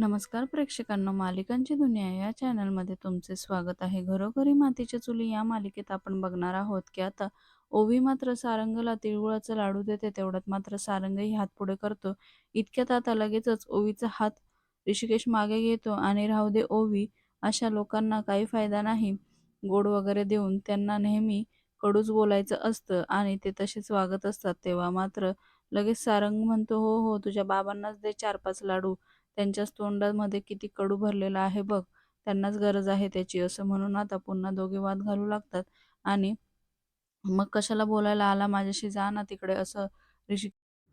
नमस्कार प्रेक्षकांनो मालिकांची दुनिया या चॅनलमध्ये तुमचे स्वागत आहे. घरोघरी मातीच्या चुली या मालिकेत आपण बघणार आहोत की आता ओवी मात्र सारंगला तिळगुळाचा लाडू देते तेवढ्यात मात्र सारंगही हात पुढे करतो. इतक्यात आता लगेचच ओवीचा हात ऋषिकेश मागे घेतो आणि राहू दे ओवी अशा लोकांना काही फायदा नाही. गोड वगैरे देऊन त्यांना नेहमी कडूच बोलायचं असतं आणि ते तसेच वागत असतात. तेव्हा मात्र लगेच सारंग म्हणतो हो हो तुझ्या बाबांनाच दे चार पाच लाडू. त्यांच्याच तोंडामध्ये किती कडू भरलेला आहे बघ. त्यांनाच गरज आहे त्याची असं म्हणून आता पुन्हा दोघे वाद घालू लागतात. आणि मग कशाला बोलायला आला? माझ्याशी जा ना तिकडे असं ऋषी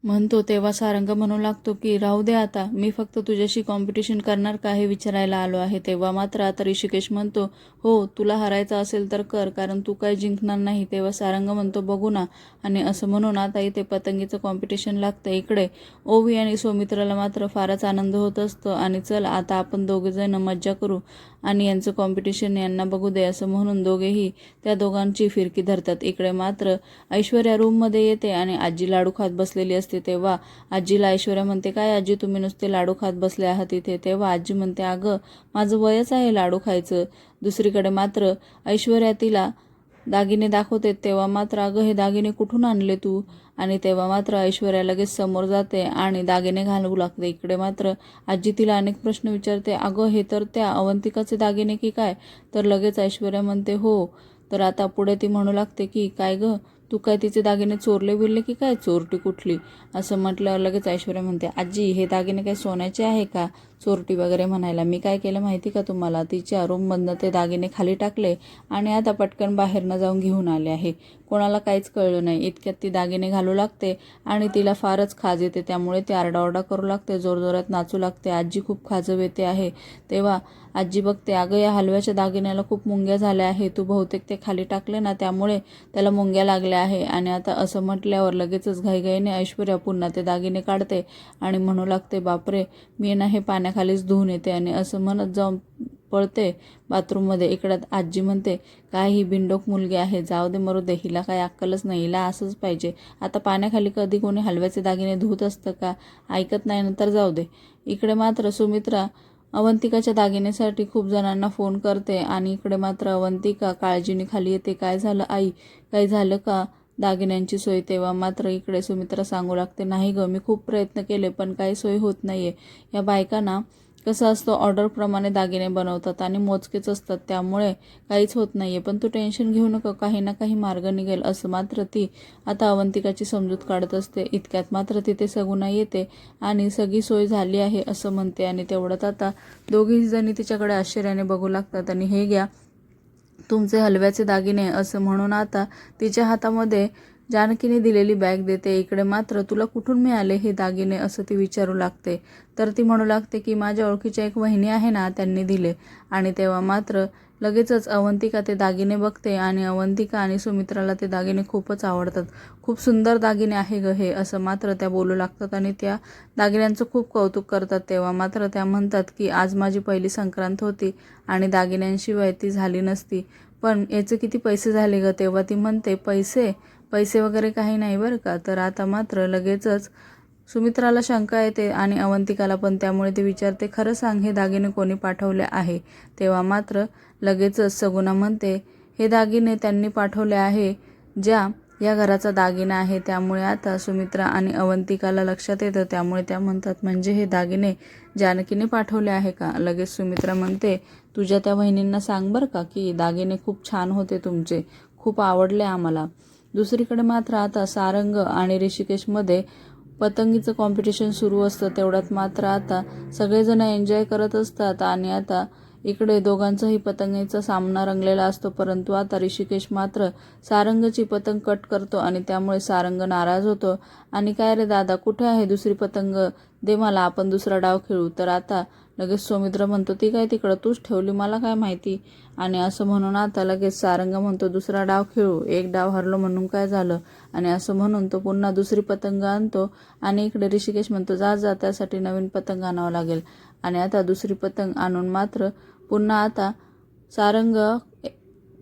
म्हणतो तेव्हा सारंग म्हणू लागतो की राहू दे आता मी फक्त तुझ्याशी कॉम्पिटिशन करणार का हे विचारायला आलो आहे. तेव्हा मात्र आता ऋषिकेश म्हणतो हो तुला हरायचं असेल तर कर कारण तू काय जिंकणार नाही तेव्हा सारंग म्हणतो बघू ना आणि असं म्हणून आता इथे पतंगीचं कॉम्पिटिशन लागतं इकडे ओवी आणि सौमित्राला मात्र फारच आनंद होत असतो. आणि चल आता आपण दोघेजण मज्जा करू. आणि यांचं कॉम्पिटिशन यांना बघू दे असं म्हणून दोघेही त्या दोघांची फिरकी धरतात. इकडे मात्र ऐश्वर्या रूममध्ये येते आणि आजी लाडू खात बसलेली असते. तेव्हा आजीला ऐश्वर्या म्हणते काय आजी तुम्ही नुसते लाडू खात बसले आहात इथे? तेव्हा आजी म्हणते अगं माझं वयच आहे लाडू खायचं. दुसरीकडे मात्र ऐश्वर्या तिला दागिने दाखवते. तेव्हा मात्र अगं हे दागिने कुठून आणले तू? आणि तेव्हा मात्र ऐश्वर्या लगेच समोर जाते आणि दागिने घालवू लागते. इकडे मात्र आजी तिला अनेक प्रश्न विचारते अगं हे तर त्या अवंतिकाचे दागिने की काय? तर लगेच ऐश्वर्या म्हणते हो. तर आता पुढे ती म्हणू लागते की काय गं तू काय तिचे दागिने चोरले बिरले की काय? चोरटी कुठली? असं म्हटलं लगेच ऐश्वर्या म्हणते आजी हे दागिने काय सोन्याचे आहे का? चोरटी वगैरे म्हणायला. मी काय केलं माहिती का तुम्हाला? तिच्या रूममधनं ते दागिने खाली टाकले आणि आता पटकन बाहेरनं जाऊन घेऊन आले आहे. कोणाला काहीच कळलं नाही. इतक्यात ती दागिने घालू लागते आणि तिला फारच खाज येते. त्यामुळे ती आरडाओरडा करू लागते. जोरजोरात नाचू लागते. आजी खूप खाजव येते आहे. तेव्हा आजी बघते अगं या हलव्याच्या दागिन्याला खूप मुंग्या झाल्या आहे तू बहुतेक ते खाली टाकले ना त्यामुळे त्याला मुंग्या लागल्या आहे. आणि आता असं म्हटल्यावर लगेचच घाईघाईने ऐश्वर्या पुन्हा ते दागिने काढते आणि म्हणू लागते बापरे मी ना हे पाण्याखालीच धुवून येते आणि असं म्हणत जाऊन पळते बाथरूममध्ये इकडं आजी म्हणते काय ही बिंडोक मुलगी आहे जाऊ दे मरू दे हिला काय अक्कलच नाही हिला असंच पाहिजे. आता पाण्याखाली कधी कोणी हलव्याचे दागिने धुत असतं का? ऐकत नाही नंतर जाऊ दे. इकडे मात्र सुमित्रा अवंतिकाच्या दागिनेसाठी खूप जणांना फोन करते आणि इकडे मात्र अवंतिका काळजीने खाली येते काय झालं आई? काही झालं का? दागिन्यांची सोय तेव्हा मात्र इकडे सुमित्रा सांगू लागते नाही गं मी खूप प्रयत्न केले पण काही सोय होत नाही आहे या बायकांना कसं असतं ऑर्डरप्रमाणे दागिने बनवतात आणि मोजकेच असतात त्यामुळे काहीच होत नाही आहे पण तू टेन्शन घेऊ नका काही ना काही मार्ग निघेल असं मात्र ती आता अवंतिकाची समजूत काढत असते. इतक्यात मात्र तिथे सगुना येते आणि सगळी सोय झाली आहे असं म्हणते. आणि तेवढ्यात आता दोघी जणी तिच्याकडे आश्चर्याने बघू लागतात आणि हे घ्या तुमचे हलव्याचे दागिने असं म्हणून आता तिच्या हातामध्ये जानकीने दिलेली बॅग देते. इकडे मात्र तुला कुठून मिळाले हे दागिने असं ती विचारू लागते. तर ती म्हणू लागते की माझ्या ओळखीच्या एक वहिनी आहे ना त्यांनी दिले. आणि तेव्हा मात्र लगेचच अवंतिका ते दागिने बघते आणि अवंतिका आणि सुमित्राला ते दागिने खूपच आवडतात. खूप सुंदर दागिने आहे ग हे असं मात्र त्या बोलू लागतात आणि त्या दागिन्यांचं खूप कौतुक करतात. तेव्हा मात्र त्या म्हणतात की आज माझी पहिली संक्रांत होती आणि दागिन्यांशिवाय ती झाली नसती. पण याचे किती पैसे झाले ग? तेव्हा ती म्हणते पैसे? पैसे वगैरे काही नाही बरं का. तर आता मात्र लगेचच सुमित्राला शंका येते आणि अवंतिकाला पण त्यामुळे ती विचारते खरं सांग हे दागिने कोणी पाठवले आहे? तेव्हा मात्र लगेचच सगुणा म्हणते हे दागिने त्यांनी पाठवले आहे ज्या या घराचा दागिना आहे. त्यामुळे आता सुमित्रा आणि अवंतिकाला लक्षात येतं त्यामुळे त्या म्हणतात म्हणजे हे दागिने जानकीने पाठवले आहे का? लगेच सुमित्रा म्हणते तुझ्या त्या बहिणींना सांग बरं का की दागिने खूप छान होते तुमचे खूप आवडले आम्हाला. दुसरीकडे मात्र आता सारंग आणि ऋषिकेशमध्ये पतंगीचं कॉम्पिटिशन सुरू असतं. तेवढ्यात मात्र आता सगळेजण एन्जॉय करत असतात आणि आता इकडे दोघांचाही पतंगीचा सामना रंगलेला असतो. परंतु आता ऋषिकेश मात्र सारंगची पतंग कट करतो आणि त्यामुळे सारंग नाराज होतो. आणि काय रे दादा कुठे आहे दुसरी पतंग? दे मला आपण दुसरा डाव खेळू. तर आता लगेच सौमित्र म्हणतो ती काय तिकडं तूच ठेवली मला काय माहिती? आणि असं म्हणून आता लगेच सारंग म्हणतो दुसरा डाव खेळू. एक डाव हरलो म्हणून काय झालं? आणि असं म्हणून तो पुन्हा दुसरी पतंग आणतो आणि इकडे ऋषिकेश म्हणतो जा जा त्यासाठी नवीन पतंग आणावं लागेल. आणि आता दुसरी पतंग आणून मात्र पुन्हा आता सारंग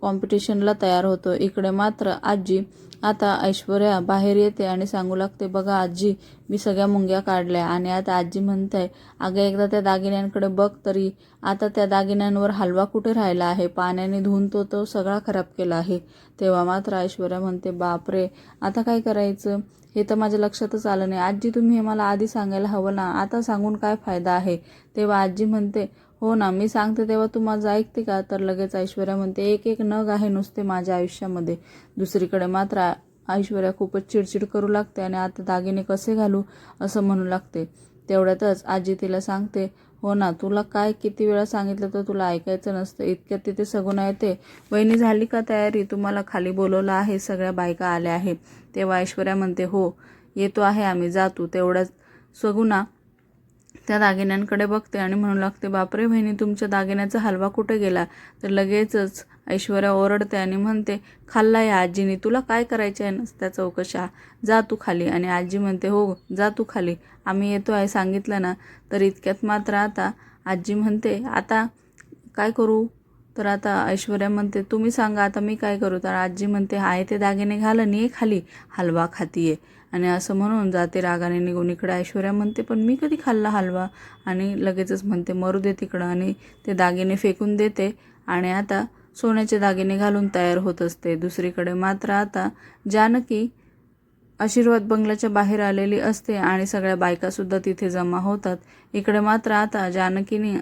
कॉम्पिटिशनला तयार होतो. इकडे मात्र आजी आता ऐश्वर्या बाहेर येते आणि सांगू लागते बघा आजी मी सगळ्या मुंग्या काढल्या. आणि आता आजी म्हणते अगं एकदा त्या दागिन्यांकडे बघ तरी आता त्या दागिन्यांवर हलवा कुठे राहिला आहे? पाण्याने धुवून तो तो सगळा खराब केला आहे. तेव्हा मात्र ऐश्वर्या म्हणते बापरे आता काय करायचं? हे तर माझ्या लक्षातच आलं नाही. आजी तुम्ही हे मला आधी सांगायला हवं ना? आता सांगून काय फायदा आहे? तेव्हा आजी म्हणते हो ना मी सांगते तेव्हा तू माझं ऐकते का? तर लगेच ऐश्वर्या म्हणते एक एक नग आहे नुसते माझ्या आयुष्यामध्ये. दुसरीकडे मात्र ऐश्वर्या खूपच चिडचिड करू लागते आणि आता दागिने कसे घालू असं म्हणू लागते. तेवढ्यातच आजी तिला सांगते हो ना तुला काय किती वेळा सांगितलं तर तुला ऐकायचं नसतं. इतक्यात तिथे सगुणा येते. वहिनी झाली का तयारी? तुम्हाला खाली बोलवलं आहे सगळ्या बायका आल्या आहे तेव्हा ऐश्वर्या म्हणते हो येतो आहे आम्ही जातो तेवढ्याच सगुणा त्या दागिन्यांकडे बघते आणि म्हणू लागते बापरे बहिणी तुमच्या दागिन्याचा हलवा कुठे गेला? तर लगेचच ऐश्वर्या ओरडते आणि म्हणते खाल्ला या आजीने तुला काय करायचे आहे नसत्या चौकशा? जा तू खाली. आणि आजी म्हणते हो जा तू खाली. आम्ही येतो आहे सांगितलं ना. तर इतक्यात मात्र आता आजी म्हणते आता काय करू? तर आता ऐश्वर्या म्हणते तुम्ही सांगा आता मी काय करू? तर आजी म्हणते आहे ते दागिने घाल आणि ये खाली. हलवा खातीये. आणि असं म्हणून जाते रागाने निघून इकडे. ऐश्वर्या म्हणते पण मी कधी खाल्ला हलवा? आणि लगेचच म्हणते मरू दे तिकडं. आणि ते दागिने फेकून देते. आणि आता सोन्याचे दागिने घालून तयार होत असते. दुसरीकडे मात्र आता जानकी आशीर्वाद बंगल्याच्या बाहेर आलेली असते आणि सगळ्या बायकासुद्धा तिथे जमा होतात. इकडे मात्र आता जानकीने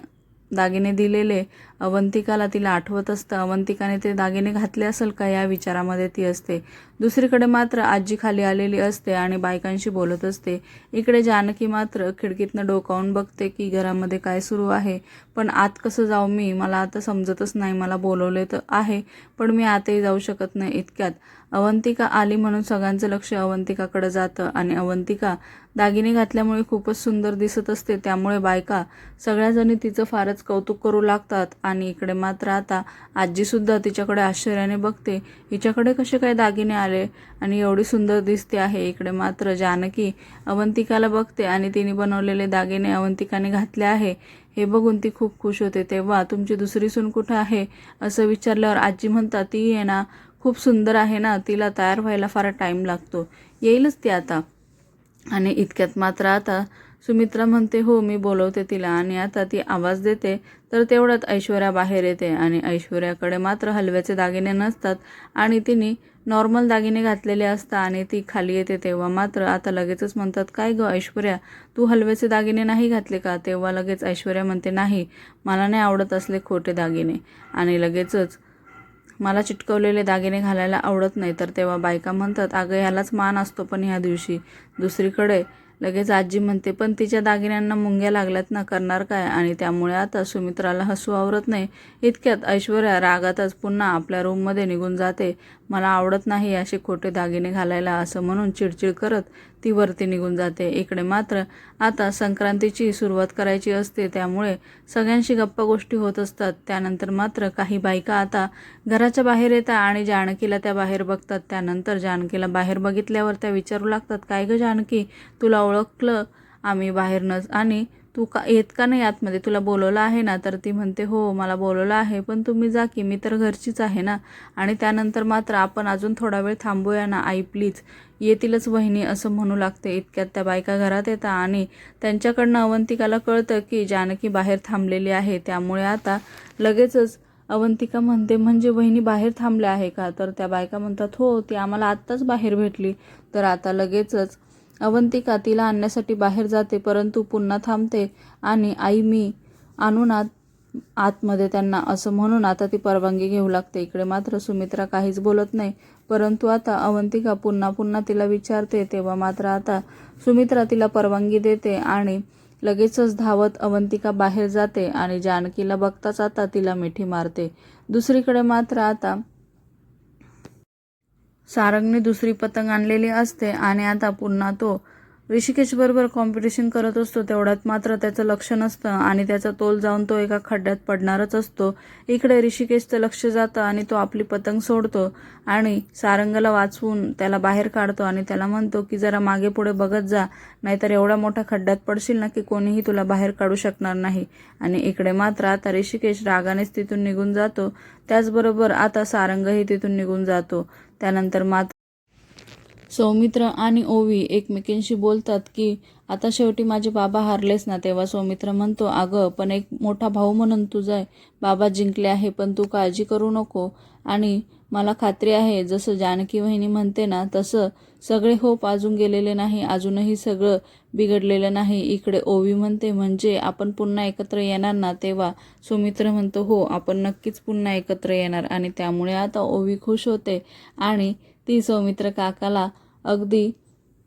दागिने दिलेले. अवंतिकाला तिला आठवत असतं. अवंतिकाने ते दागिने घातले असेल का या विचारामध्ये ती असते. दुसरीकडे मात्र आजी खाली आलेली असते आणि बायकांशी बोलत असते. इकडे जानकी मात्र खिडकीतनं डोकावून बघते की घरामध्ये काय सुरू आहे. पण आत कसं जाऊ मी? मला आता समजतच नाही. मला बोलवले तर आहे पण मी आतही जाऊ शकत नाही इतक्यात. अवंतिका आली म्हणून सगळ्यांचं लक्ष अवंतिकाकडे जातं आणि अवंतिका दागिने घातल्यामुळे खूपच सुंदर दिसत असते. त्यामुळे बायका सगळ्याजणी तिचं फारच कौतुक करू लागतात आणि इकडे मात्र आता आजीसुद्धा तिच्याकडे आश्चर्याने बघते हिच्याकडे कसे काय दागिने आले? आणि एवढी सुंदर दिसते आहे. इकडे मात्र जानकी अवंतिकाला बघते आणि तिने बनवलेले दागिने अवंतिकाने घातले आहे. हे बघून ती खूप खुश होते. तेव्हा तुमची दुसरी सून कुठं आहे? असं विचारल्यावर आजी म्हणतात ती आहे ना खूप सुंदर आहे ना तिला तयार व्हायला फार टाईम लागतो. येईलच ती आता. आणि इतक्यात मात्र आता सुमित्रा म्हणते हो मी बोलवते तिला आणि आता ती आवाज देते. तर तेवढ्यात ऐश्वर्या बाहेर येते आणि ऐश्वर्याकडे मात्र हलव्याचे दागिने नसतात आणि तिने नॉर्मल दागिने घातलेले असतात आणि ती खाली येते तेव्हा मात्र आता लगेचच म्हणतात काय गं ऐश्वर्या तू हलव्याचे दागिने नाही घातले का? तेव्हा लगेच ऐश्वर्या म्हणते नाही मला नाही आवडत असले खोटे दागिने. आणि लगेचच मला चिटकवलेले दागिने घालायला आवडत नाही तर तेव्हा बायका म्हणतात अगं ह्यालाच मान असतो पण ह्या दिवशी. दुसरीकडे लगेच आजी म्हणते पण तिच्या दागिन्यांना मुंग्या लागल्यात ना करणार काय? आणि त्यामुळे आता सुमित्राला हसू आवरत नाही. इतक्यात ऐश्वर्या रागातच पुन्हा आपल्या रूममध्ये निघून जाते. मला आवडत नाही असे खोटे दागिने घालायला असं म्हणून चिडचिड करत ती वरती निघून जाते. इकडे मात्र आता संक्रांतीची सुरुवात करायची असते त्यामुळे सगळ्यांशी गप्पा गोष्टी होत असतात. त्यानंतर मात्र काही बायका आता घराच्या बाहेर येतात आणि जानकीला त्या बाहेर बघतात. त्यानंतर जानकीला बाहेर बघितल्यावर त्या विचारू लागतात काय गं जानकी तुला ओळखलं आम्ही बाहेरनंच. आणि तू का येत का नाही आतमध्ये? तुला बोलवलं आहे ना तर ती म्हणते हो मला बोलवलं आहे पण तुम्ही जा की मी तर घरचीच आहे ना. आणि त्यानंतर मात्र आपण अजून थोडा वेळ थांबूया ना आई प्लीज. येतीलच वहिनी असं म्हणू लागते. इतक्यात त्या बायका घरात येतात आणि त्यांच्याकडनं अवंतिकाला कळतं की जानकी बाहेर थांबलेली आहे. त्यामुळे आता लगेचच अवंतिका म्हणते म्हणजे वहिनी बाहेर थांबल्या आहे का? तर त्या बायका म्हणतात हो ती आम्हाला आत्ताच बाहेर भेटली. तर आता लगेचच अवंतिका तिला आणण्यासाठी बाहेर जाते परंतु पुन्हा थांबते आणि आई मी आणून आत आतमध्ये त्यांना असं म्हणून आता ती परवानगी घेऊ लागते. इकडे मात्र सुमित्रा काहीच बोलत नाही परंतु आता अवंतिका पुन्हा पुन्हा तिला विचारते तेव्हा मात्र आता सुमित्रा तिला परवानगी देते आणि लगेचच धावत अवंतिका बाहेर जाते आणि जानकीला बघताच आता तिला मिठी मारते. दुसरीकडे मात्र आता सारंगने दुसरी पतंग आणलेली असते आणि आता पुन्हा तो ऋषिकेशबरोबर कॉम्पिटिशन करत असतो तेवढ्यात मात्र त्याचं लक्ष नसतं आणि त्याचा तोल जाऊन तो एका खड्ड्यात पडणारच असतो. इकडे ऋषिकेशचं लक्ष जातं आणि तो आपली पतंग सोडतो आणि सारंगला वाचवून त्याला बाहेर काढतो आणि त्याला म्हणतो की जरा मागे पुढे बघत जा नाहीतर एवढ्या मोठ्या खड्ड्यात पडशील ना की कोणीही तुला बाहेर काढू शकणार नाही. आणि इकडे मात्र आता ऋषिकेश रागानेच तिथून निघून जातो. त्याचबरोबर आता सारंगही तिथून निघून जातो. त्यानंतर मात्र सौमित्र आणि ओवी एकमेकींशी बोलतात की आता शेवटी माझे बाबा हारलेस ना तेव्हा सौमित्र म्हणतो अगं पण एक मोठा भाऊ म्हणून तुझा बाबा जिंकले आहे पण तू काळजी करू नको. आणि मला खात्री आहे जसं जानकी वहिनी म्हणते ना तसं सगळे होप अजून गेलेले नाही अजूनही सगळं बिघडलेलं नाही. इकडे ओवी म्हणते म्हणजे आपण पुन्हा एकत्र येणार ना तेव्हा? सुमित्र म्हणतो हो आपण नक्कीच पुन्हा एकत्र येणार. आणि त्यामुळे आता ओवी खुश होते आणि ती सौमित्र काकाला अगदी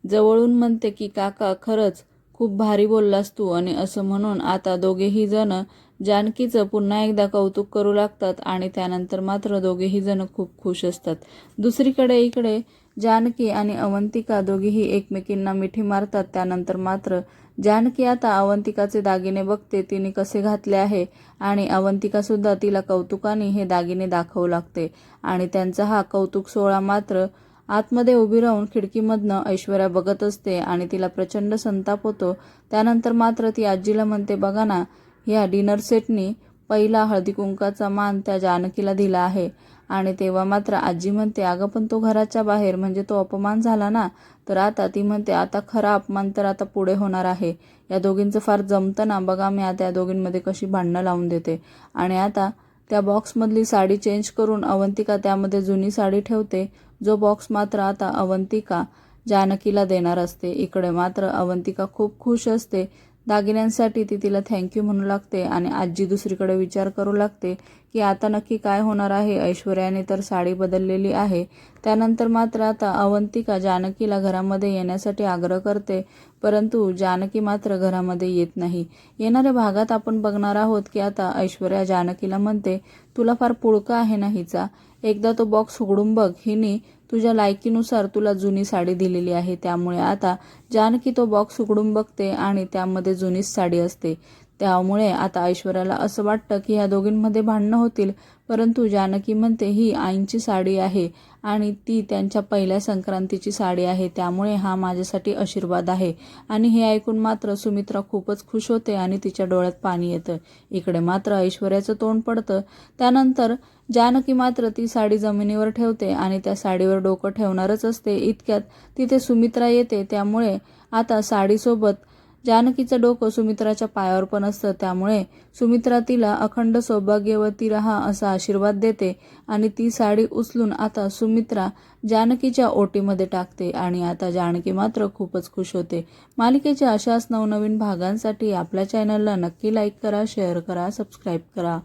जवळून म्हणते की काका खरंच खूप भारी बोललास तू. आणि असं म्हणून आता दोघेही जण जानकीचं पुन्हा एकदा कौतुक करू लागतात आणि त्यानंतर मात्र दोघेही जण खूप खुश असतात. दुसरीकडे इकडे जानकी आणि अवंतिका दोघेही एकमेकींना मिठी मारतात. त्यानंतर मात्र जानकी आता अवंतिकाचे दागिने बघते तिने कसे घातले आहे आणि अवंतिकासुद्धा तिला कौतुकाने हे दागिने दाखवू लागते. आणि त्यांचा हा कौतुक सोहळा मात्र आतमध्ये उभी राहून खिडकीमधनं ऐश्वर्या बघत असते आणि तिला प्रचंड संताप होतो. त्यानंतर मात्र ती आजीला म्हणते बघा ना ह्या डिनर सेटनी पहिला हळदी कुंकाचा मान त्या जानकीला दिला आहे. आणि तेव्हा मात्र आजी म्हणते अगं पण तो घराच्या बाहेर म्हणजे तो अपमान झाला ना? तर आता ती म्हणते आता खरा अपमान तर आता पुढे होणार आहे. या दोघींचं फार जमतं ना? बघा मी आता या दोघींमध्ये कशी भांडणं लावून देते. आणि आता त्या बॉक्समधली साडी चेंज करून अवंतिका त्यामध्ये जुनी साडी ठेवते. जो बॉक्स मात्र आता अवंतिका जानकीला देणार असते. इकडे मात्र अवंतिका खूप खुश असते. दागिन्यांसाठी ती तिला थँक्यू म्हणू लागते आणि आजी दुसरीकडे विचार करू लागते की आता नक्की काय होणार आहे? ऐश्वर्याने तर साडी बदललेली आहे. त्यानंतर मात्र आता अवंतिका जानकीला घरामध्ये येण्यासाठी आग्रह करते. परंतु जानकी मात्र घरामध्ये येत नाही. येणाऱ्या भागात आपण बघणार आहोत की आता ऐश्वर्या जानकीला म्हणते तुला फार पुळका आहे ना हिचा? एकदा तो बॉक्स उघडून बघ. हिने तुझ्या लायकीनुसार तुला जुनी साडी दिलेली आहे. त्यामुळे आता जानकी तो बॉक्स उघडून बघते आणि त्यामध्ये जुनीच साडी असते. त्यामुळे आता ऐश्वर्याला असं वाटतं की ह्या दोघींमध्ये भांडणं होतील. परंतु जानकी म्हणते ही आईंची साडी आहे. आणि ती त्यांच्या पहिल्या संक्रांतीची साडी आहे. त्यामुळे हा माझ्यासाठी आशीर्वाद आहे. आणि हे ऐकून मात्र सुमित्रा खूपच खुश होते आणि तिच्या डोळ्यात पाणी येतं. इकडे मात्र ऐश्वर्याचं तोंड पडतं. त्यानंतर जानकी मात्र ती साडी जमिनीवर ठेवते आणि त्या साडीवर डोकं ठेवणारच असते. इतक्यात तिथे सुमित्रा येते. त्यामुळे आता साडीसोबत जानकीचं डोकं सुमित्राच्या पायावर पण असतं. त्यामुळे सुमित्रा तिला अखंड सौभाग्यवती राहा असा आशीर्वाद देते आणि ती साडी उचलून आता सुमित्रा जानकीच्या ओटीमध्ये टाकते आणि आता जानकी मात्र खूपच खुश होते. मालिकेच्या अशाच नवनवीन भागांसाठी आपल्या चॅनलला नक्की लाईक करा शेअर करा सबस्क्राईब करा.